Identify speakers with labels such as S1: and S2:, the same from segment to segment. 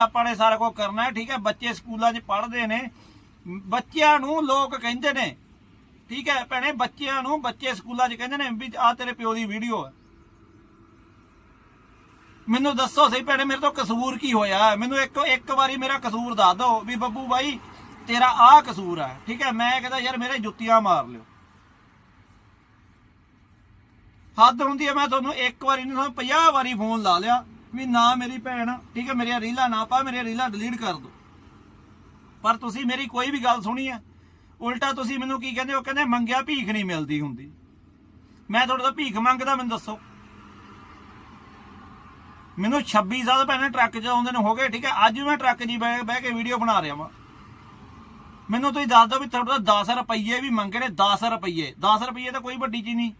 S1: ਆਪਾਂ ਨੇ ਸਾਰਾ ਕੁਝ ਕਰਨਾ ਹੈ, ਠੀਕ ਹੈ? ਬੱਚੇ ਸਕੂਲਾਂ 'ਚ ਪੜ੍ਹਦੇ ਨੇ। ਬੱਚਿਆਂ ਨੂੰ ਲੋਕ ਕਹਿੰਦੇ ਨੇ, ਠੀਕ ਹੈ ਭੈਣੇ? ਬੱਚਿਆਂ ਨੂੰ ਬੱਚੇ ਸਕੂਲਾਂ 'ਚ ਕਹਿੰਦੇ ਨੇ ਵੀ ਆ ਤੇਰੇ ਪਿਓ ਦੀ ਵੀਡੀਓ ਹੈ। ਮੈਨੂੰ ਦੱਸੋ ਸਹੀ ਭੈਣੇ, ਮੇਰੇ ਤੋਂ ਕਸੂਰ ਕੀ ਹੋਇਆ? ਮੈਨੂੰ ਇੱਕ ਇੱਕ ਵਾਰੀ ਮੇਰਾ ਕਸੂਰ ਦੱਸ ਦਿਓ ਵੀ ਬੱਬੂ ਬਾਈ, ਤੇਰਾ ਆਹ ਕਸੂਰ ਹੈ, ਠੀਕ ਹੈ? ਮੈਂ ਕਹਿੰਦਾ, ਯਾਰ ਮੇਰੇ ਜੁੱਤੀਆਂ ਮਾਰ ਲਿਓ। ਹੱਦ ਹੁੰਦੀ ਹੈ, ਮੈਂ ਤੁਹਾਨੂੰ ਇੱਕ ਵਾਰੀ ਨਹੀਂ, ਤੁਹਾਨੂੰ 50 ਵਾਰੀ ਫੋਨ ਲਾ ਲਿਆ। ਵੀ ਨਾ ਮੇਰੀ ਭੈਣ, ਠੀਕ ਹੈ, ਮੇਰੀਆਂ ਰੀਲਾਂ ਨਾ ਪਾ, ਮੇਰੀਆਂ ਰੀਲਾਂ ਡਿਲੀਟ ਕਰ ਦਿਓ ਪਰ ਤੁਸੀਂ ਮੇਰੀ ਕੋਈ ਵੀ ਗੱਲ ਸੁਣੀ ਹੈ, ਉਲਟਾ ਤੁਸੀਂ ਮੈਨੂੰ ਕੀ ਕਹਿੰਦੇ ਹੋ? ਕਹਿੰਦੇ ਮੰਗਿਆ ਭੀਖ ਨਹੀਂ ਮਿਲਦੀ ਹੁੰਦੀ। ਮੈਂ ਤੁਹਾਡੇ ਤੋਂ ਭੀਖ ਮੰਗਦਾ, ਮੈਨੂੰ ਦੱਸੋ। ਮੈਨੂੰ 26 ਸਾਲ ਪਹਿਲਾਂ ਟਰੱਕ ਚਲਾਉਂਦੇ ਨੂੰ ਹੋ ਗਏ, ਠੀਕ ਹੈ, ਅੱਜ ਮੈਂ ਟਰੱਕ 'ਚ ਬਹਿ ਬਹਿ ਕੇ ਵੀਡੀਓ ਬਣਾ ਰਿਹਾ ਵਾਂ। ਮੈਨੂੰ ਤੁਸੀਂ ਦੱਸ ਦਿਓ ਵੀ ਤੁਹਾਡੇ ਤੋਂ 10 ਰੁਪਏ ਵੀ ਮੰਗੇ ਨੇ 10 ਰੁਪਏ 10 ਰੁਪਏ ਤਾਂ ਕੋਈ ਵੱਡੀ ਚੀਜ਼ ਨਹੀਂ।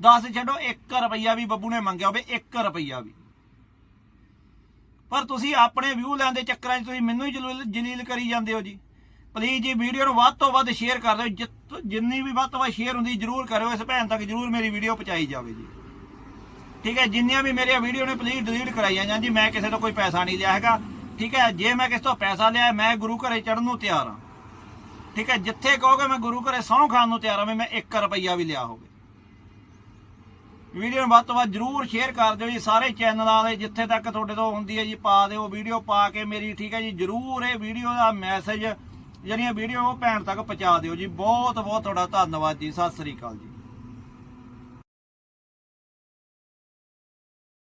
S1: 10 ਛੱਡੋ 1 ਰੁਪਈਆ ਵੀ ਬੱਬੂ ਨੇ ਮੰਗਿਆ ਹੋਵੇ 1 ਰੁਪਈਆ ਵੀ। ਪਰ ਤੁਸੀਂ ਆਪਣੇ ਵਿਊ ਲੈਣ ਦੇ ਚੱਕਰਾਂ 'ਚ ਤੁਸੀਂ ਮੈਨੂੰ ਹੀ ਜਲੀਲ ਜਲੀਲ ਕਰੀ ਜਾਂਦੇ ਹੋ ਜੀ। ਪਲੀਜ਼ ਜੀ ਵੀਡੀਓ ਨੂੰ ਵੱਧ ਤੋਂ ਵੱਧ ਸ਼ੇਅਰ ਕਰ ਦਿਓ। ਜਿੱਤ- ਜਿੰਨੀ ਵੀ ਵੱਧ ਤੋਂ ਵੱਧ ਸ਼ੇਅਰ ਹੁੰਦੀ, ਜਰੂਰ ਕਰਿਓ। ਇਸ ਭੈਣ ਤੱਕ ਜਰੂਰ ਮੇਰੀ ਵੀਡੀਓ ਪਹੁੰਚਾਈ ਜਾਵੇ ਜੀ। ਠੀਕ ਹੈ, ਜਿੰਨੀਆਂ ਵੀ ਮੇਰੀਆਂ ਵੀਡੀਓ ਨੇ ਪਲੀਜ਼ ਡਿਲੀਟ ਕਰਾਈਆਂ ਜਾਂ ਜੀ। ਮੈਂ ਕਿਸੇ ਤੋਂ ਕੋਈ ਪੈਸਾ ਨਹੀਂ ਲਿਆ ਹੈਗਾ। ਠੀਕ ਹੈ, ਜੇ ਮੈਂ ਕਿਸੇ ਤੋਂ ਪੈਸਾ ਲਿਆ, ਮੈਂ ਗੁਰੂ ਘਰੇ ਚੜਨ ਨੂੰ ਤਿਆਰ ਹਾਂ। ਠੀਕ ਹੈ, ਜਿੱਥੇ ਕਹੋਗੇ ਮੈਂ ਗੁਰੂ ਘਰੇ ਸਹੁੰ ਖਾਣ ਨੂੰ ਤਿਆਰ ਹਾਂ, ਵੀ ਮੈਂ 1 ਰੁਪਈਆ ਵੀ ਲਿਆ ਹੋਵੇ। ਵੀਡੀਓ ਨੂੰ ਵੱਧ ਤੋਂ ਵੱਧ ਜਰੂਰ ਸ਼ੇਅਰ ਕਰ ਦਿਓ ਜੀ, ਸਾਰੇ ਚੈਨਲਾਂ ਦੇ ਜਿੱਥੇ ਤੱਕ ਤੁਹਾਡੇ ਤੋਂ ਹੁੰਦੀ ਹੈ ਜੀ, ਪਾ ਦਿਓ ਵੀਡੀਓ, ਪਾ ਕੇ ਮੇਰੀ, ਠੀਕ ਹੈ ਜੀ, ਜਰੂਰ ਇਹ ਵੀਡੀਓ ਦਾ ਮੈਸੇਜ ਜਿਹੜੀਆਂ ਵੀਡੀਓ ਉਹ ਭੈਣ ਤੱਕ ਪਹੁੰਚਾ ਦਿਓ ਜੀ। ਬਹੁਤ ਬਹੁਤ ਤੁਹਾਡਾ ਧੰਨਵਾਦ ਜੀ, ਸਤਿ ਸ੍ਰੀ ਅਕਾਲ ਜੀ।